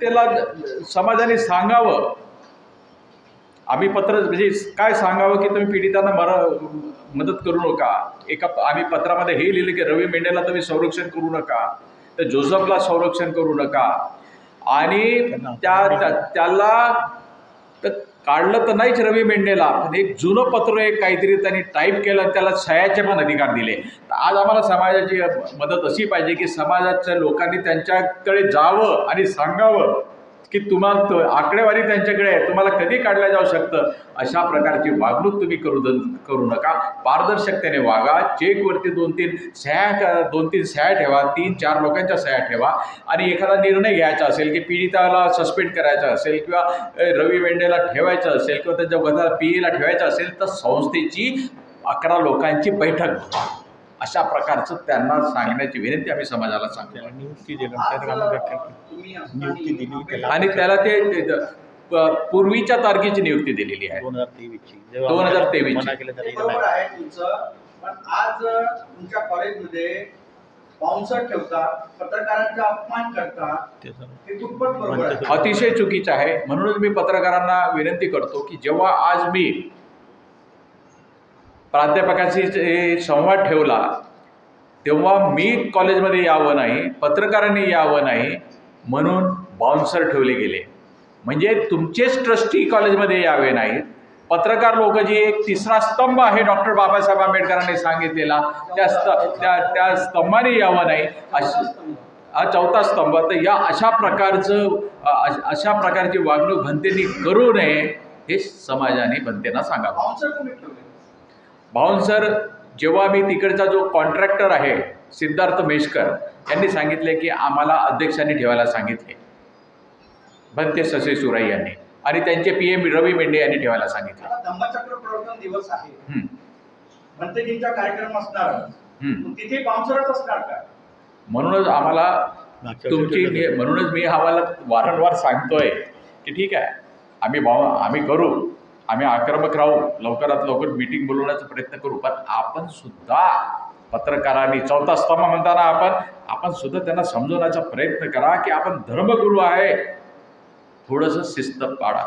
त्याला समाजाने सांगावं. आम्ही पत्र म्हणजे काय सांगावं की तुम्ही पीडितांना मर मदत करू नका. एका आम्ही पत्रामध्ये हे लिहिलं की रवी मेंढेला तुम्ही संरक्षण करू नका. तर जोसफला संरक्षण करू नका. आणि त्या त्या- त्याला काढलं तर नाहीच रवी मेंढेला. पण एक जुनं पत्र एक काहीतरी त्यांनी टाईप केलं त्याला सह्याचे पण अधिकार दिले. तर आज आम्हाला समाजाची मदत अशी पाहिजे की समाजाच्या लोकांनी त्यांच्याकडे जावं आणि सांगावं. की तुम्हाला तो आकडेवारी त्यांच्याकडे आहे तुम्हाला कधी काढलं जाऊ शकतं? अशा प्रकारची वागणूक तुम्ही करू द करू नका. पारदर्शकतेने वागा चेकवरती दोन तीन सह्या दोन तीन सह्या ठेवा तीन चार लोकांच्या सह्या ठेवा. आणि एखादा निर्णय घ्यायचा असेल की पीडिताला सस्पेंड करायचा असेल किंवा रवी वेंडेला ठेवायचं असेल किंवा त्याच्या वजा पी एला ठेवायचं असेल तर संस्थेची अकरा लोकांची बैठक. अशा प्रकारचं त्यांना सांगण्याची विनंती आम्ही समाजाला सांगतो नियुक्ती दिलं? नियुक्ती आणि त्याला ते पूर्वीच्या तारखेची नियुक्ती दिलेली आहे दोन हजार तेवीसची 2023 ची. मना केलं तर ते येत बरोबर नाही. आहे तुमचं पण आज तुमच्या कॉलेजमध्ये पत्रकारांचा अपमान. हे बरोबर अतिशय चुकीचं आहे म्हणूनच मी पत्रकारांना विनंती करतो की जेव्हा आज मी प्राध्यापकाशी संवाद ठेवला तेव्हा मी कॉलेजमध्ये यावं नाही पत्रकारांनी यावं नाही म्हणून बाउन्सर ठेवले गेले. म्हणजे तुमचेच ट्रस्टी कॉलेजमध्ये यावे नाहीत. पत्रकार लोक जी एक तिसरा स्तंभ आहे डॉक्टर बाबासाहेब आंबेडकरांनी सांगितलेला त्या स्त त्या त्या स्तंभाने यावं नाही. अशी हा चौथा स्तंभ. तर या अशा प्रकारचं अश- अशा प्रकारची वागणूक भंतेनी करू नये हे समाजाने भंतेना सांगावं. भाऊंसर जेव्हा मी तिकडचा जो कॉन्ट्रॅक्टर आहे सिद्धार्थ मेशकर यांनी सांगितले की आम्हाला अध्यक्षांनी ठेवायला सांगितले. भंते ससे सुराई यांनी. आणि त्यांचे पी एम रवी मेंढे यांनी ठेवायला सांगितले. दिवस आहे. कार्यक्रम असणार. हं. मग तिथे बाउन्सरच असणार का? म्हणूनच आम्हाला तुमची म्हणूनच मी आम्हाला वारंवार सांगतोय की ठीक आहे आम्ही भाऊ आम्ही करू. आम्ही आक्रमक राहू लवकरात लवकर मीटिंग बोलवण्याचा प्रयत्न करू. पण आपण सुद्धा पत्रकारांनी चौथा स्तंभ म्हणताना आपण आपण सुद्धा त्यांना समजवण्याचा प्रयत्न करा की आपण धर्मगुरू आहे. थोडंसं शिस्त पाडा.